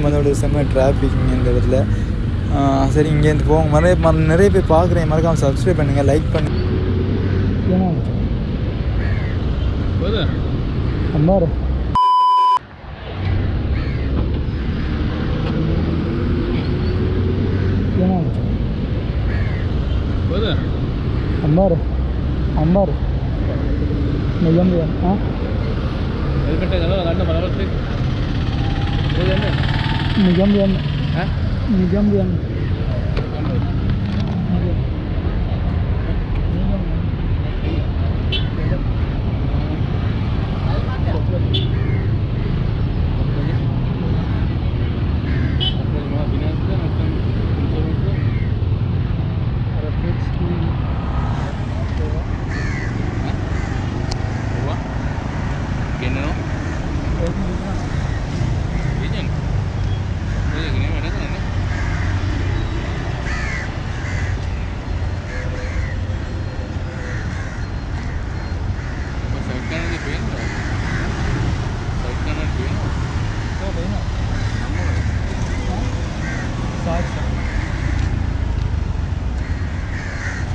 மதோட செம்ம டிராஃபிக் இந்த இடத்துல சரி இங்கேருந்து போங்க நிறைய நிறைய பேர் பார்க்குறேன். மறக்காமல் சப்ஸ்கிரைப் பண்ணுங்கள் லைக் பண்ணு. அம்மாரு அம்மாரு அம்மாரு Minjam dia. Hah? Minjam dia.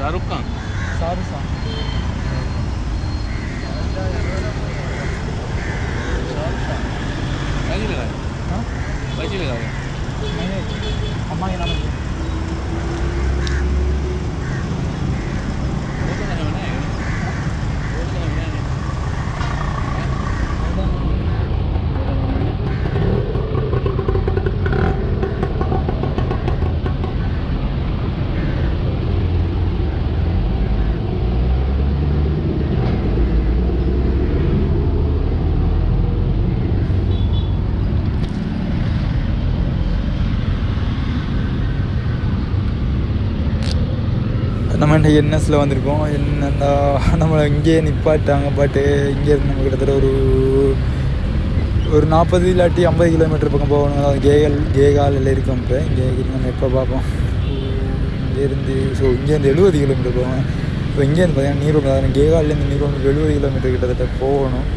Shahrukh Khan? Shahrukh Khan. पैसे लगाए? हाँ? पैसे लगाए? हमारे नाम நம்ம என்ன என்எஸில் வந்திருக்கோம்? என்னடா? நம்மளை இங்கேயே நிப்பாட்டாங்க பட்டு. இங்கேருந்து நம்ம கிட்டத்தட்ட ஒரு ஒரு நாற்பது இல்லாட்டி ஐம்பது கிலோமீட்டர் பக்கம் போகணும். அதாவது கேகல் கேகாலில் இருக்கோம் இப்போ. இங்கே நம்ம எப்போ பார்ப்போம்? இங்கேருந்து ஸோ இங்கேருந்து எழுபது கிலோமீட்டர் போவேன். இப்போ இங்கேருந்து பார்த்தீங்கன்னா நீரோடு அதாவது கேகாலேருந்து நீரோடு எழுபது கிலோமீட்டர் கிட்டத்தட்ட போகணும்.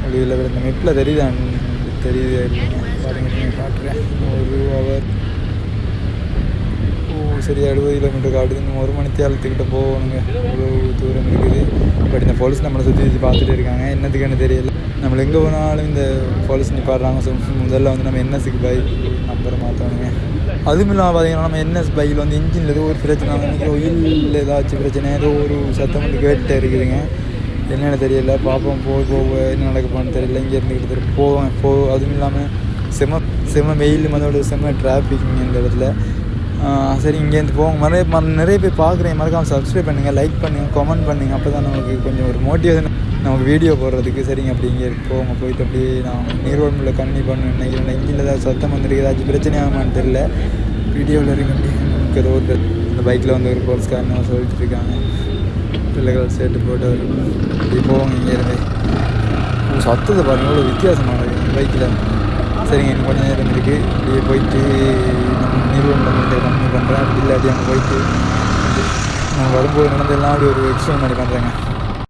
அப்படி இல்லை இந்த மெப்பில் தெரியுதா? தெரியுது. பாருங்க காட்டுறேன் ஒரு சரி எழுபது கிலோமீட்டருக்கு அப்படி இன்னும் ஒரு மணி தேலத்துக்கிட்ட போகணுங்க இவ்வளோ தூரம் இருக்குது பட் இந்த போலீஸ் நம்மளை சுற்றி சுற்றி பார்த்துட்டு இருக்காங்க என்னத்துக்குன்னு தெரியல நம்ம எங்கே போனாலும் இந்த போலீஸ் நிப்பாடுறாங்க ஸோ முதல்ல வந்து நம்ம என்எஸ்க்கு பைக் நம்பரை மாற்றணுங்க அதுவும் இல்லாமல் பார்த்தீங்கன்னா நம்ம என்எஸ் பைக்கில் வந்து இன்ஜினில் ஏதோ ஒரு பிரச்சனை நினைக்கிறேன் ஒயில் ஏதாச்சும் பிரச்சனை ஏதோ ஒரு சத்தம் வந்து கேட்டு இருக்குதுங்க என்னென்னு தெரியல பார்ப்போம் போக போக என்ன நடக்க போகணும்னு தெரியல இங்கேருந்து கிட்டத்தட்ட போவேன் போ அதுவும் இல்லாமல் செம செம வெயில் அதோட செம டிராஃபிக்ங்க இந்த இடத்துல சரி இங்கேருந்து போவோம் நிறைய ம- நிறைய பேர் பார்க்குறேன். மறக்காமல் சப்ஸ்கிரைப் பண்ணுங்கள் லைக் பண்ணுங்கள் கமெண்ட் பண்ணுங்கள் அப்போ தான் நமக்கு கொஞ்சம் ஒரு மோட்டிவேஷன் நமக்கு வீடியோ போடுறதுக்கு சரிங்க அப்படி இங்கே போங்க. போயிட்டு அப்படியே நான் நீர்வழம்பில் கம்மி பண்ணு. நினைக்கிறேன் இங்கே ஏதாவது சத்தம் வந்துருக்கு ஏதாச்சும் பிரச்சனை ஆகுமான்னு தெரியல. வீடியோவில் இருக்க நமக்கு ஏதோ ஒரு பைக்கில் வந்து ஒரு போலீஸ்காரன் சொல்லிட்டு இருக்காங்க. பிள்ளைகள் சேர்த்து போட்டு அவர் இப்படி போவாங்க இங்கேருந்து சத்தத்தை பாருங்கள் வித்தியாசமாக வித்தியாசமானது பைக்கில் சரிங்க இன்னும் கொஞ்சம் நேரம் இருக்குது இப்படியே போயிட்டு நம்ம நிறுவனம் மட்டும் அங்கே போயிட்டு நான் வரும்போது நடந்ததெல்லாம் அப்படி ஒரு எக்ஸ்பிளைன் பண்ணி பண்ணுறேங்க